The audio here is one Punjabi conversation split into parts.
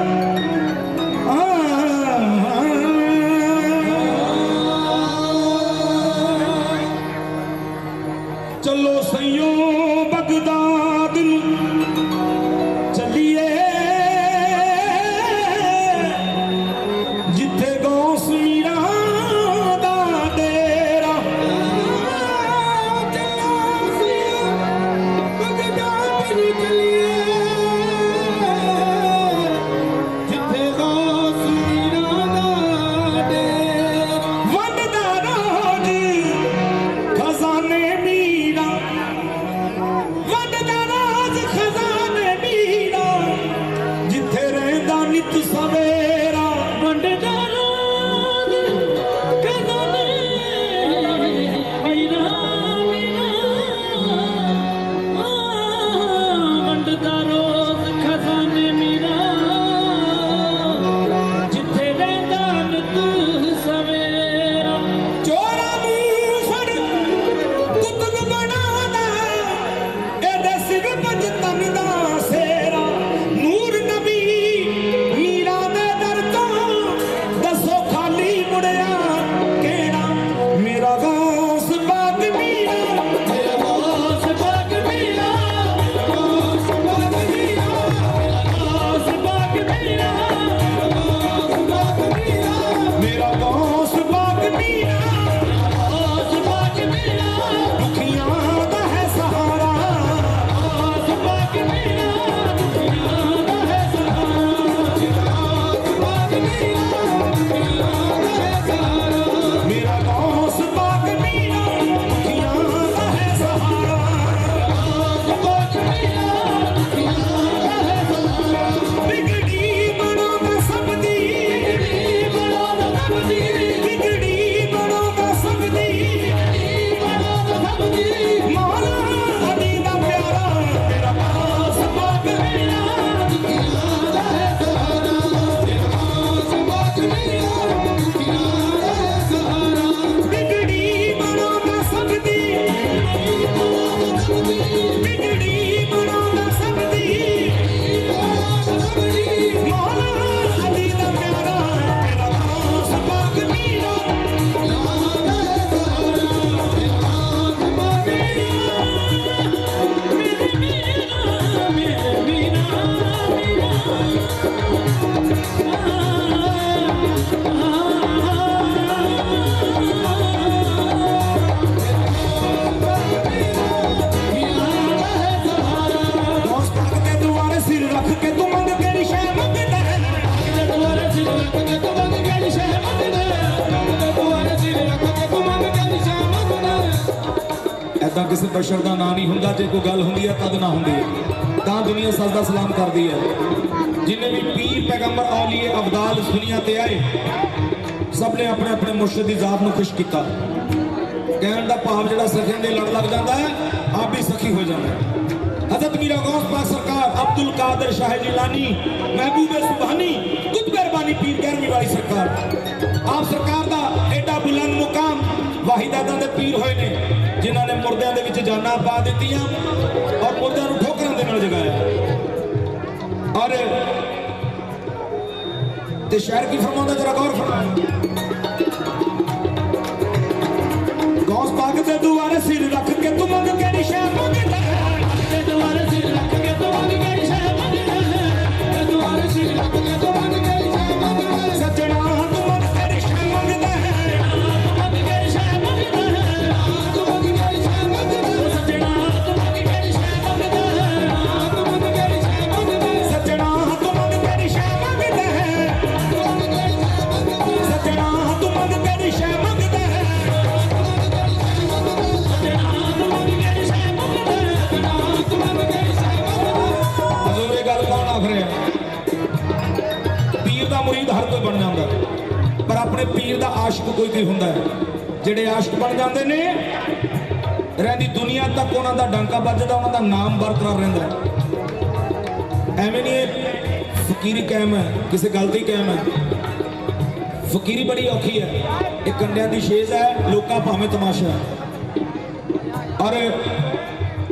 ਚੱਲੋ ਐਦਾਂ ਕਿਸੇ ਬਸ਼ਰ ਦਾ ਨਾਂ ਨਹੀਂ ਹੁੰਦਾ ਜੇ ਕੋਈ ਗੱਲ ਹੁੰਦੀ ਹੈ ਤਦ ਨਾ ਹੁੰਦੀ ਹੈ ਤਾਂ ਦੁਨੀਆ ਸਜਦਾ ਸਲਾਮ ਕਰਦੀ ਹੈ ਜਿੰਨੇ ਵੀ ਪੀਰ ਪੈਗੰਬਰ ਔਲੀਏ ਅਬਦਾਲ ਇਸ ਦੁਨੀਆ ਤੇ ਆਏ ਸਭ ਨੇ ਆਪਣੇ ਆਪਣੇ ਮੁਰਸ਼ਿਦ ਦੀ ਜ਼ਾਤ ਨੂੰ ਖੁਸ਼ ਕੀਤਾ ਕਹਿਣ ਦਾ ਭਾਵ ਜਿਹੜਾ ਸਖੀਆਂ ਦੇ ਲੜ ਲੱਗ ਜਾਂਦਾ ਹੈ ਆਪ ਵੀ ਸਖੀ ਹੋ ਜਾਂਦਾ ਹੈ हजरत मीरा गौस पाक सरकार अब्दुल कादर शाह जिलानी महबूब सुबहानी कुछ मेहरबानी पीर ग्यारहवीं वाली सरकार ਆਪ ਸਰਕਾਰ ਦਾ ਐਡਾ ਬੁਲੰਦ ਮੁਕਾਮ ਵਾਹਿਦਾਤਾਂ ਦੇ ਪੀਰ ਹੋਏ ਨੇ ਜਿਨ੍ਹਾਂ ਨੇ ਮੁਰਦਿਆਂ ਦੇ ਵਿੱਚ ਜਾਨਾਂ ਪਾ ਦਿੱਤੀਆਂ ਔਰ ਮੁਰਦਿਆਂ ਨੂੰ ਠੋਕਰਾਂ ਦੇ ਨਾਲ ਜਗਾਇਆ। ਔਰ ਤੇ ਸ਼ਾਇਰ ਕੀ ਫਰਮਾਉਂਦਾ ਜਰਾ ਗੌਰ ਫਰਮਾਓ ਗੌਸ ਪਾਕ ਦੇ ਦੁਆਰੇ ਸਿਰ ਰੱਖ ਕੇ ਤੂੰ ਮੰਗ ਕੇ ਨਿਸ਼ਾ ਮੰਗਦਾ ਹੈ ਦੁਆਰੇ ਸਿਰ ਰੱਖ ਕੇ ਤੂੰ ਮੰਗ ਕੇ ਜਿਹੜੇ ਆਸ਼ਕ ਬਣ ਜਾਂਦੇ ਨੇ, ਰਹਿੰਦੀ ਦੁਨੀਆ ਤੱਕ ਉਹਨਾਂ ਦਾ ਡਾਂਕਾ ਵੱਜਦਾ, ਉਹਨਾਂ ਦਾ ਨਾਮ ਬਰਕਰਾਰ ਰਹਿੰਦਾ ਐਵੇਂ ਨਹੀਂ ਇਹ ਫਕੀਰੀ ਕਾਇਮ ਹੈ, ਕਿਸੇ ਗੱਲ ਦੀ ਕਾਇਮ ਹੈ। ਫਕੀਰੀ ਬੜੀ ਔਖੀ ਹੈ। ਇਹ ਕੰਡਿਆਂ ਦੀ ਸ਼ੇਜ਼ ਹੈ, ਲੋਕਾਂ ਭਾਵੇਂ ਤਮਾਸ਼ਾ ਹੈ। ਔਰ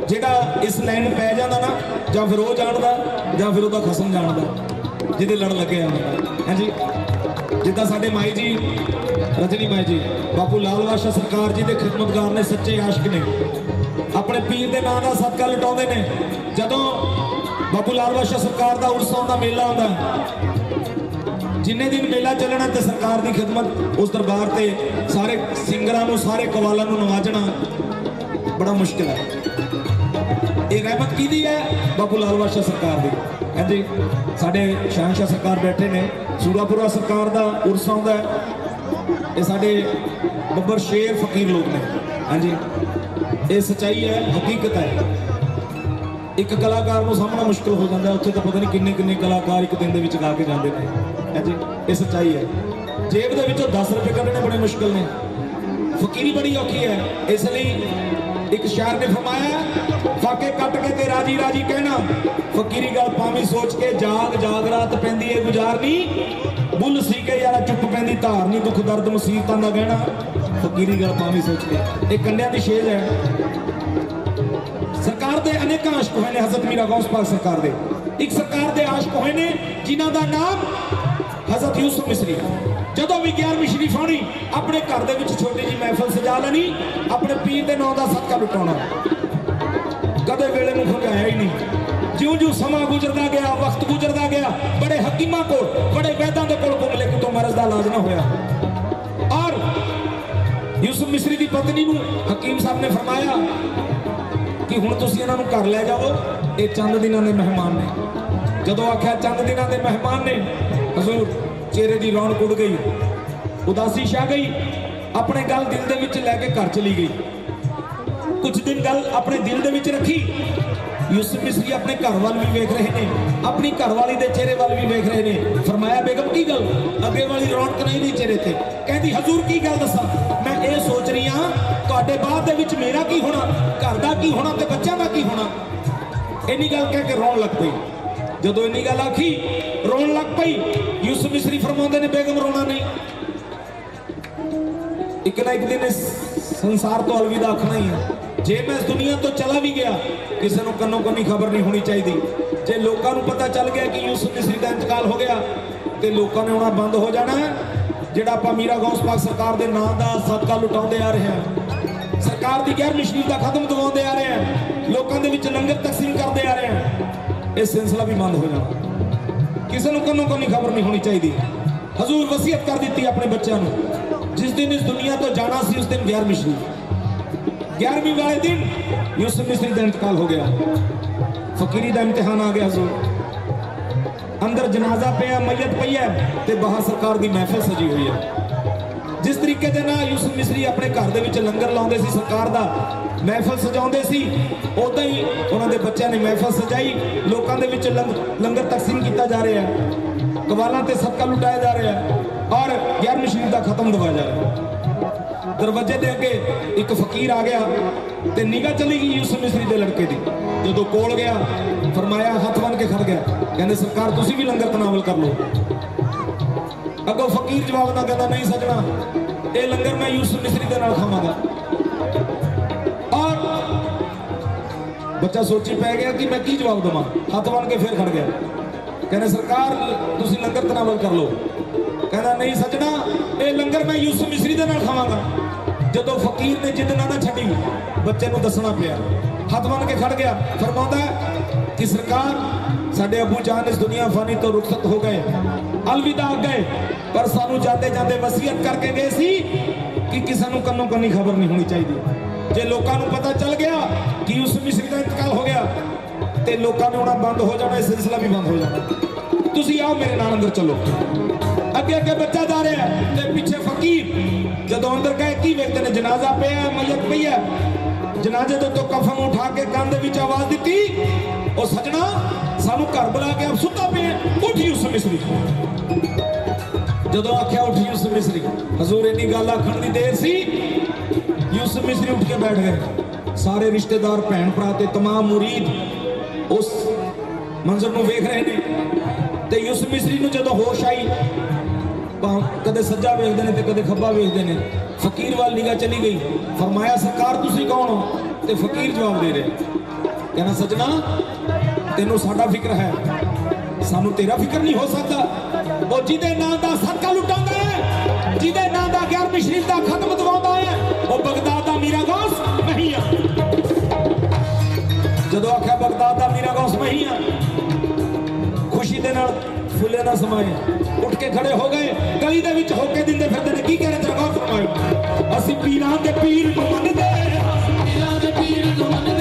ਜਿਹੜਾ ਇਸ ਲਾਈਨ ਪੈ ਜਾਂਦਾ ਨਾ, ਜਾਂ ਫਿਰ ਉਹ ਜਾਣਦਾ, ਜਾਂ ਫਿਰ ਉਹਦਾ ਖਸਮ ਜਾਣਦਾ, ਜਿਹਦੇ ਲੜ ਲੱਗੇ ਆ। ਹਾਂਜੀ? ਜਿੱਦਾਂ ਸਾਡੇ ਮਾਈ ਜੀ ਰਜਨੀ ਮਾਈ ਜੀ, ਬਾਪੂ ਲਾਲ ਬਾਦਸ਼ਾਹ ਸਰਕਾਰ ਜੀ ਦੇ ਖਿਦਮਤਗਾਰ ਨੇ ਸੱਚੇ ਆਸ਼ਿਕ ਨੇ। ਆਪਣੇ ਪੀਰ ਦੇ ਨਾਂ ਦਾ ਸਦਕਾ ਲਟਾਉਂਦੇ ਨੇ। ਜਦੋਂ ਬਾਪੂ ਲਾਲ ਬਾਦਸ਼ਾਹ ਸਰਕਾਰ ਦਾ ਉਰਸ ਆਉਂਦਾ, ਮੇਲਾ ਆਉਂਦਾ, ਜਿੰਨੇ ਦਿਨ ਮੇਲਾ ਚੱਲਣਾ ਤੇ ਸਰਕਾਰ ਦੀ ਖਿਦਮਤ, ਉਸ ਦਰਬਾਰ ਤੇ ਸਾਰੇ ਸਿੰਗਰਾਂ ਨੂੰ, ਸਾਰੇ ਕਵਾਲਾਂ ਨੂੰ ਨਵਾਜਣਾ ਬੜਾ ਮੁਸ਼ਕਿਲ ਹੈ। ਇਹ ਰਹਿਮਤ ਕਿਹਦੀ ਹੈ? ਬਾਪੂ ਲਾਲ ਬਾਦਸ਼ਾਹ ਸਰਕਾਰ ਦੀ। ਹਾਂਜੀ ਸਾਡੇ ਸ਼ਾਹਨਸ਼ਾਹ ਸਰਕਾਰ ਬੈਠੇ ਨੇ। ਸੂਰਾਪੁਰਾ ਸਰਕਾਰ ਦਾ ਉਰਸ ਆਉਂਦਾ ਇਹ ਸਾਡੇ ਬੱਬਰ ਸ਼ੇਰ ਫਕੀਰ ਲੋਕ ਨੇ। ਹਾਂਜੀ। ਇਹ ਸਚਾਈ ਹੈ, ਹਕੀਕਤ ਹੈ। ਇੱਕ ਕਲਾਕਾਰ ਨੂੰ ਸਾਹਮਣਾ ਮੁਸ਼ਕਲ ਹੋ ਜਾਂਦਾ, ਉੱਥੇ ਤਾਂ ਪਤਾ ਨਹੀਂ ਕਿੰਨੇ ਕਿੰਨੇ ਕਲਾਕਾਰ ਇੱਕ ਦਿਨ ਦੇ ਵਿੱਚ ਗਾ ਕੇ ਜਾਂਦੇ ਨੇ। ਹਾਂਜੀ, ਇਹ ਸਚਾਈ ਹੈ। ਜੇਬ ਦੇ ਵਿੱਚੋਂ 10 ਰੁਪਏ ਕੱਢਣੇ ਬੜੇ ਮੁਸ਼ਕਲ ਨੇ। ਫਕੀਰੀ ਬੜੀ ਔਖੀ ਹੈ। ਇਸ ਲਈ ਇੱਕ ਸ਼ਾਇਰ ਨੇ ਫਰਮਾਇਆ, ਫਾਕੇ ਕੱਟ ਕੇ ਤੇ ਰਾਜੀ ਰਾਜੀ ਕਹਿਣਾ। ਫਕੀਰੀ ਗੱਲ ਪਾਵੀਂ ਸੋਚ ਕੇ ਜਾਗ ਜਾਗ ਰਾਤ ਪੈਂਦੀ ਏ, ਗੁਜ਼ਾਰਨੀ। ਬੁੱਲ ਸੀ ਕੇ ਯਾਰਾ ਚੁੱਪ ਪੈਂਦੀ, ਧਾਰ ਨਹੀਂ ਦੁੱਖ, ਦਰਦ, ਮੁਸੀਬਤਾਂ ਦਾ ਗਹਿਣਾ। ਫਕੀਰੀ ਗੱਲ ਪਾਵੀਂ ਸੋਚ। ਕੇ ਇਹ ਕੰਡਿਆਂ ਦੀ ਸ਼ੇਰ ਹੈ। ਸਰਕਾਰ ਦੇ ਅਨੇਕਾਂ ਆਸ਼ਕ ਹੋਏ ਨੇ, ਹਜ਼ਰਤ ਮੀਰਾ ਗੌਸ ਪਾਕ ਸਰਕਾਰ ਦੇ। ਇੱਕ ਸਰਕਾਰ ਦੇ ਆਸ਼ਕ ਹੋਏ ਨੇ, ਜਿਨ੍ਹਾਂ ਦਾ ਨਾਮ ਹਜ਼ਰਤ ਯੂਸਫ ਮਿਸਰੀ ਜਦੋਂ ਵੀ 11ਵੀਂ ਸ਼ਰੀਫ ਆਉਣੀ ਆਪਣੇ ਘਰ ਦੇ ਵਿੱਚ ਛੋਟੀ ਜੀ ਮਹਿਫਲ ਸਜਾ ਲੈਣੀ, ਆਪਣੇ ਪੀਰ ਦੇ ਨਾਂ ਦਾ ਸਦਕਾ ਲੁਟਾਉਣਾ। ਕਦੇ ਵੇਲੇ ਨੂੰ ਭੁਗਾਇਆ ਹੀ ਨਹੀਂ। ਜਿਉਂ ਜਿਉਂ ਸਮਾਂ ਗੁਜ਼ਰਦਾ ਗਿਆ, ਵਕਤ ਗੁਜ਼ਰਦਾ ਗਿਆ, ਬੜੇ ਹਕੀਮਾਂ ਕੋਲ, ਬੜੇ ਵੈਦਾਂ ਦੇ ਕੋਲ ਘੁੰਮ ਲੈ ਕਿਤੋਂ ਮਰਜ਼ ਦਾ ਇਲਾਜ ਨਾ ਹੋਇਆ। ਔਰ ਯੂਸਫ ਮਿਸਰੀ ਦੀ ਪਤਨੀ ਨੂੰ ਹਕੀਮ ਸਾਹਿਬ ਨੇ ਫਰਮਾਇਆ ਕਿ ਹੁਣ ਤੁਸੀਂ ਇਹਨਾਂ ਨੂੰ ਘਰ ਲੈ ਜਾਓ, ਇਹ ਚੰਦ ਦਿਨਾਂ ਦੇ ਮਹਿਮਾਨ ਨੇ। ਜਦੋਂ ਆਖਿਆ ਚੰਦ ਦਿਨਾਂ ਦੇ ਮਹਿਮਾਨ ਨੇ, ਹਜ਼ੂਰ ਚਿਹਰੇ ਦੀ ਰੌਣਕ ਉੱਡ ਗਈ, ਉਦਾਸੀ ਛਾ ਗਈ, ਆਪਣੇ ਗੱਲ ਦਿਲ ਦੇ ਵਿੱਚ ਲੈ ਕੇ ਘਰ ਚਲੀ ਗਈ। ਕੁਝ ਦਿਨ ਗੱਲ ਆਪਣੇ ਦਿਲ ਦੇ ਵਿੱਚ ਰੱਖੀ ਯੂਸਫ ਮਿਸਰੀ ਆਪਣੇ ਘਰ ਵੱਲ ਵੀ ਵੇਖ ਰਹੇ ਨੇ, ਆਪਣੀ ਘਰਵਾਲੀ ਦੇ ਚਿਹਰੇ ਵੱਲ ਵੀ ਵੇਖ ਰਹੇ ਨੇ। ਫਰਮਾਇਆ, ਬੇਗਮ, ਕੀ ਗੱਲ? ਅੱਗੇ ਵਾਲੀ ਰੌਣਕ ਨਹੀਂ ਰਹੀ ਚਿਹਰੇ ਤੇ। ਕਹਿੰਦੀ, ਹਜ਼ੂਰ, ਕੀ ਗੱਲ ਦੱਸਾਂ? ਮੈਂ ਇਹ ਸੋਚ ਰਹੀ ਹਾਂ, ਤੁਹਾਡੇ ਬਾਅਦ ਦੇ ਵਿੱਚ ਮੇਰਾ ਕੀ ਹੋਣਾ? ਘਰ ਦਾ ਕੀ ਹੋਣਾ ਤੇ ਬੱਚਿਆਂ ਦਾ ਕੀ ਹੋਣਾ? ਇੰਨੀ ਗੱਲ ਕਹਿ ਕੇ ਰੋਣ ਲੱਗ ਪਈ। ਜਦੋਂ ਇੰਨੀ ਗੱਲ ਆਖੀ, ਰੋਣ ਲੱਗ ਪਈ। ਯੂਸਫ ਮਿਸਰੀ ਫਰਮਾਉਂਦੇ ਨੇ, ਬੇਗਮ, ਰੋਣਾ ਨਹੀਂ। ਇੱਕ ਨਾ ਇੱਕ ਦਿਨ ਇਸ ਸੰਸਾਰ ਤੋਂ ਅਲਵਿਦਾ ਆਖਣਾ ਹੀ ਹੈ। ਜੇ ਮੈਂ ਇਸ ਦੁਨੀਆ ਤੋਂ ਚਲਾ ਵੀ ਗਿਆ, ਕਿਸੇ ਨੂੰ ਕੰਨੋ ਕੰਨੀ ਖਬਰ ਨਹੀਂ ਹੋਣੀ ਚਾਹੀਦੀ। ਜੇ ਲੋਕਾਂ ਨੂੰ ਪਤਾ ਚੱਲ ਗਿਆ ਕਿ ਯੂਸਫ ਮਿਸਰੀ ਦਾ ਇੰਤਕਾਲ ਹੋ ਗਿਆ, ਤੇ ਲੋਕਾਂ ਨੇ ਆਉਣਾ ਬੰਦ ਹੋ ਜਾਣਾ ਜਿਹੜਾ ਆਪਾਂ ਮੀਰਾ ਗੌਸ ਪਾਕ ਸਰਕਾਰ ਦੇ ਨਾਂ ਦਾ ਸਦਕਾ ਲੁਟਾਉਂਦੇ ਆ ਰਹੇ ਹਾਂ। ਸਰਕਾਰ ਦੀ ਗੈਰ ਮਸ਼ੀਨ ਦਾ ਖਤਮ ਦਵਾਉਂਦੇ ਆ ਰਹੇ ਹਾਂ, ਲੋਕਾਂ ਦੇ ਵਿੱਚ ਲੰਗਰ ਤਕਸੀਮ ਕਰਦੇ ਆ ਰਹੇ ਹਾਂ, ਇਹ ਸਿਲਸਿਲਾ ਵੀ ਬੰਦ ਹੋ ਜਾਣਾ। ਕਿਸੇ ਨੂੰ ਕੰਨੋਂ ਕੰਨੀ ਖਬਰ ਨਹੀਂ ਹੋਣੀ ਚਾਹੀਦੀ। ਹਜ਼ੂਰ ਵਸੀਅਤ ਕਰ ਦਿੱਤੀ ਆਪਣੇ ਬੱਚਿਆਂ ਨੂੰ, ਜਿਸ ਦਿਨ ਇਸ ਦੁਨੀਆ ਤੋਂ ਜਾਣਾ ਸੀ, ਉਸ ਦਿਨ 11ਵੀਂ ਸ਼ਰੀਫ 11ਵੀਂ ਵਾਲੇ ਦਿਨ ਯੂਸਫ ਮਿਸਰੀ ਦਾ ਇੰਤਕਾਲ ਹੋ ਗਿਆ। ਫਕੀਰੀ ਦਾ ਇਮਤਿਹਾਨ ਆ ਗਿਆ ਹਜ਼ੂਰ। ਅੰਦਰ ਜਨਾਜ਼ਾ ਪਿਆ ਮਈਤ ਪਈ ਹੈ ਤੇ ਬਾਹਰ ਸਰਕਾਰ ਦੀ ਮਹਿਫਲ ਸਜੀ ਹੋਈ ਹੈ। ਜਿਸ ਤਰੀਕੇ ਦੇ ਨਾਲ ਯੂਸਫ ਮਿਸਰੀ ਆਪਣੇ ਘਰ ਦੇ ਵਿੱਚ ਲੰਗਰ ਲਾਉਂਦੇ ਸੀ, ਸਰਕਾਰ ਦਾ ਮਹਿਫਲ ਸਜਾਉਂਦੇ ਸੀ ਉਦਾਂ ਹੀ ਉਹਨਾਂ ਦੇ ਬੱਚਿਆਂ ਨੇ ਮਹਿਫਲ ਸਜਾਈ, ਲੋਕਾਂ ਦੇ ਵਿੱਚ ਲੰਗ- ਲੰਗਰ ਤਕਸੀਮ ਕੀਤਾ ਜਾ ਰਿਹਾ ਹੈ। ਕਵਾਲਾਂ ਤੇ ਸਦਕਾ ਲੁਟਾਇਆ ਜਾ ਰਿਹਾ ਹੈ। ਔਰ 11ਵੀਂ ਸ਼ਰੀਫ ਦਾ ਖਤਮ ਦਵਾਇਆ ਜਾ ਰਿਹਾ ਹੈ ਦਰਵਾਜ਼ੇ ਦੇ ਅੱਗੇ ਇੱਕ ਫਕੀਰ ਆ ਗਿਆ ਤੇ ਨਿਗਾਹ ਚਲੀ ਗਈ ਯੂਸਫ ਮਿਸਰੀ ਦੇ ਲੜਕੇ ਦੀ। ਜਦੋਂ ਕੋਲ ਗਿਆ, ਫਰਮਾਇਆ, ਹੱਥ ਬੰਨ ਕੇ ਖੜ ਗਿਆ। ਕਹਿੰਦੇ, ਸਰਕਾਰ, ਤੁਸੀਂ ਵੀ ਲੰਗਰ ਤਨਾਵਲ ਕਰ ਲਓ। ਅੱਗੋਂ ਫਕੀਰ ਜਵਾਬ ਦਾ ਕਹਿੰਦਾ, ਨਹੀਂ ਸਜਣਾ, ਇਹ ਲੰਗਰ ਮੈਂ ਯੂਸਫ ਮਿਸਰੀ ਦੇ ਨਾਲ ਖਾਵਾਂਗਾ। ਔਰ ਬੱਚਾ ਸੋਚੀ ਪੈ ਗਿਆ ਕਿ ਮੈਂ ਕੀ ਜਵਾਬ ਦਵਾਂ। ਹੱਥ ਬੰਨ ਕੇ ਫਿਰ ਖੜ ਗਿਆ। ਕਹਿੰਦੇ, ਸਰਕਾਰ, ਤੁਸੀਂ ਲੰਗਰ ਤਨਾਵਲ ਕਰ ਲਓ। ਕਹਿੰਦਾ, ਨਹੀਂ ਸਜਣਾ, ਇਹ ਲੰਗਰ ਮੈਂ ਯੂਸਫ ਮਿਸਰੀ ਦੇ ਨਾਲ ਖਾਵਾਂਗਾ। ਜਦੋਂ ਫਕੀਰ ਨੇ ਜਿੱਦ ਨਾ ਛੱਡੀ ਬੱਚੇ ਨੂੰ ਦੱਸਣਾ ਪਿਆ। ਹੱਥ ਬੰਨ ਕੇ ਖੜ ਗਿਆ। ਫਰਮਾਉਂਦਾ ਕਿ ਸਰਕਾਰ, ਸਾਡੇ ਅਬੂ ਜਾਨ ਇਸ ਦੁਨੀਆ ਫਾਨੀ ਤੋਂ ਰੁਖਸਤ ਹੋ ਗਏ, ਅਲਵਿਦਾ ਹੋ ਗਏ, ਪਰ ਸਾਨੂੰ ਜਾਂਦੇ ਜਾਂਦੇ ਵਸੀਅਤ ਕਰਕੇ ਗਏ ਸੀ ਕਿ ਕਿਸੇ ਨੂੰ ਕੰਨੋਂ ਕੰਨੀ ਖਬਰ ਨਹੀਂ ਹੋਣੀ ਚਾਹੀਦੀ। ਜੇ ਲੋਕਾਂ ਨੂੰ ਪਤਾ ਚੱਲ ਗਿਆ ਕਿ ਯੂਸਫ ਮਿਸਰੀ ਦਾ ਇੰਤਕਾਲ ਹੋ ਗਿਆ, ਤੇ ਲੋਕਾਂ ਨੇ ਆਉਣਾ ਬੰਦ ਹੋ ਜਾਣਾ, ਇਹ ਸਿਲਸਿਲਾ ਵੀ ਬੰਦ ਹੋ ਜਾਣਾ। ਤੁਸੀਂ ਆਓ ਮੇਰੇ ਨਾਲ ਅੰਦਰ ਚਲੋ। ਅੱਗੇ ਅੱਗੇ ਬੱਚਾ ਜਾ ਰਿਹਾ ਹੈ ਤੇ ਪਿੱਛੇ ਫਕੀਰ ਜਦੋਂ ਅੰਦਰ ਗਏ ਕੀ ਵੇਖਦੇ ਨੇ ਜਨਾਜ਼ਾ ਪਿਆ ਹੈ, ਮਈਤ ਪਈ ਹੈ ਜਨਾਜ਼ੇ ਤੋਂ ਤੋਂ ਕਫਨ ਉਠਾ ਕੇ ਕੰਨ ਦੇ ਵਿੱਚ ਆਵਾਜ਼ ਦਿੱਤੀ ਉਹ ਸਜਣਾ ਸਾਨੂੰ ਘਰ ਬੁਲਾ ਕੇ ਆਪ ਸੁੱਤਾ ਪਿਆ ਹੈ। ਉੱਠ ਯੂਸਫ ਮਿਸਰੀ ਜਦੋਂ ਆਖਿਆ ਉੱਠ ਯੂਸਫ ਮਿਸਰੀ ਹਜ਼ੂਰ ਇੰਨੀ ਗੱਲ ਆਖਣ ਦੀ ਦੇਰ ਸੀ ਯੂਸਫ ਮਿਸਰੀ ਉੱਠ ਕੇ ਬੈਠ ਗਏ ਸਾਰੇ ਰਿਸ਼ਤੇਦਾਰ ਭੈਣ ਭਰਾ ਤੇ तमाम ਮੁਰੀਦ ਉਸ ਮੰਜ਼ਰ ਨੂੰ ਵੇਖ ਰਹੇ ਨੇ ਤੇ ਯੂਸਫ ਮਿਸਰੀ ਨੂੰ ਜਦੋਂ ਹੋਸ਼ ਆਈ ਭਾਵੇਂ ਕਦੇ ਸੱਜਾ ਵੇਖਦੇ ਨੇ ਤੇ ਕਦੇ ਖੱਬਾ ਵੇਖਦੇ ਨੇ। ਫਕੀਰ ਵੱਲ ਨਿਗਾਹ ਚਲੀ ਗਈ। ਫਰਮਾਇਆ, ਸਰਕਾਰ, ਤੁਸੀਂ ਕੌਣ ਹੋ? ਤੇ ਫਕੀਰ ਜਵਾਬ ਦੇ ਰਿਹਾ। ਕਹਿੰਦਾ, ਸਜਣਾ, ਤੈਨੂੰ ਸਾਡਾ ਫਿਕਰ ਹੈ। ਸਾਨੂੰ ਤੇਰਾ ਫਿਕਰ ਨਹੀਂ ਹੋ ਸਕਦਾ। ਉਹ ਜਿਹਦੇ ਨਾਂ ਦਾ ਸਦਕਾ ਲੁਟਾਉਂਦਾ ਹੈ, ਜਿਹਦੇ ਨਾਂ ਦਾ ਗਿਆਰਵੀਂ ਸ਼ਰੀਫ ਦਾ ਖਤਮ ਦਵਾਉਂਦਾ ਹੈ, ਉਹ ਬਗਦਾਦ ਦਾ ਮੀਰਾ ਗੌਸ ਨਹੀਂ ਆ। ਜਦੋਂ ਆਖਿਆ, ਬਗਦਾਦ ਦਾ ਮੀਰਾ ਗੌਸ ਨਹੀਂ ਆ, ਖੁਸ਼ੀ ਦੇ ਨਾਲ ਫੁੱਲੇ ਨਾ ਸਮਾਏ ਉੱਠ ਕੇ ਖੜੇ ਹੋ ਗਏ। ਗਲੀ ਦੇ ਵਿੱਚ ਹੋ ਕੇ ਦਿੰਦੇ ਫਿਰਦੇ ਨੇ। ਕੀ ਕਹਿ ਰਹੇ ਜਗਾ ਫਰਮਾਏ ਅਸੀਂ ਪੀਰਾਂ ਦੇ ਪੀਰ ਨੂੰ ਮੰਨਦੇ ਹਾਂ। ਪੀਰਾਂ ਦੇ ਪੀਰ ਨੂੰ ਮੰਨਦੇ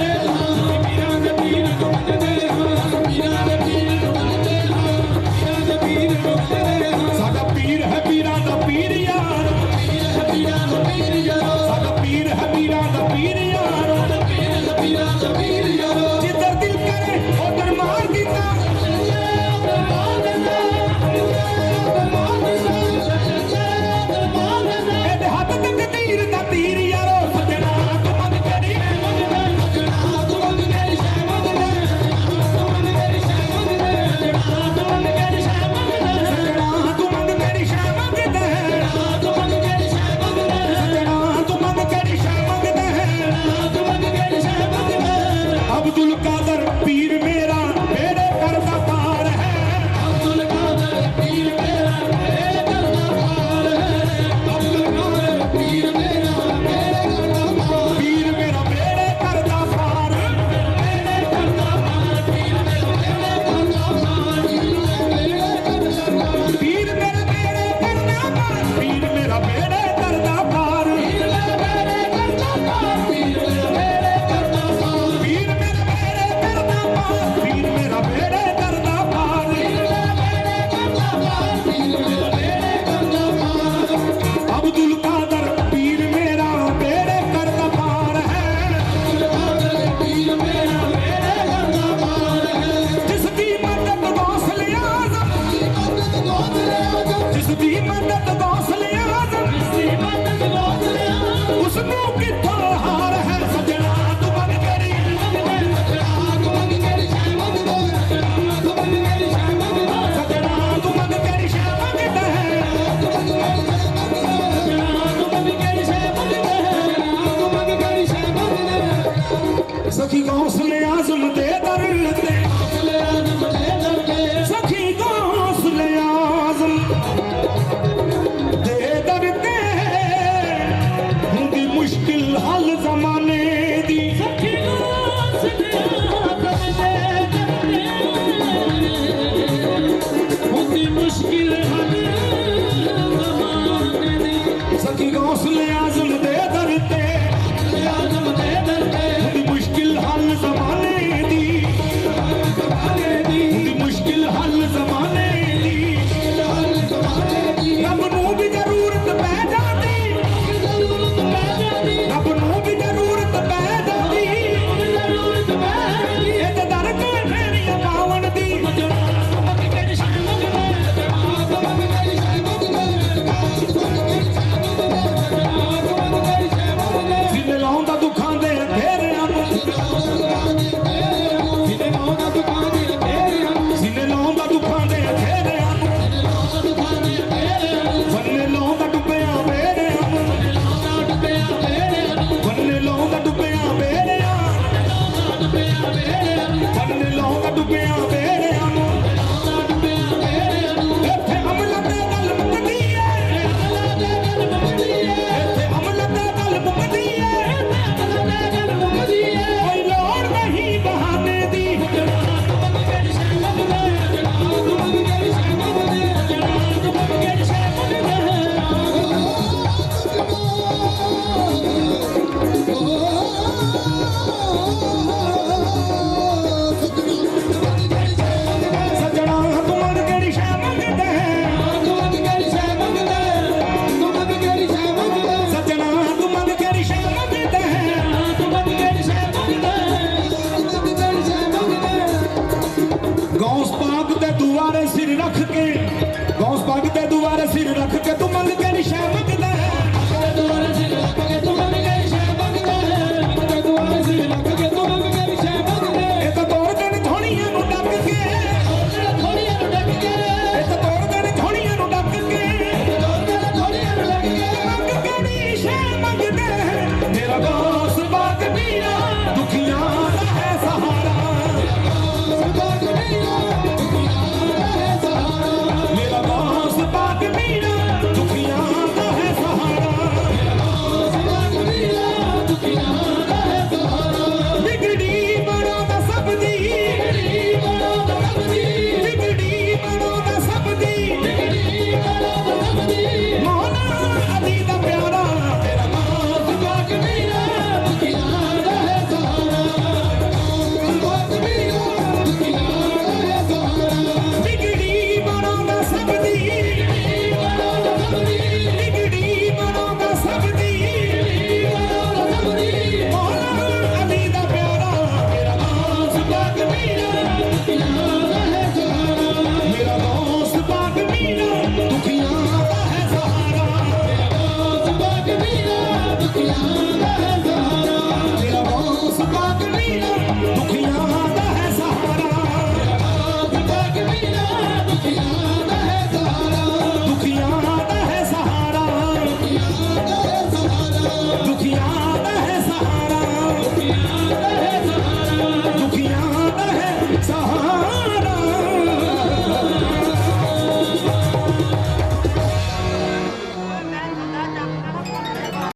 Yes.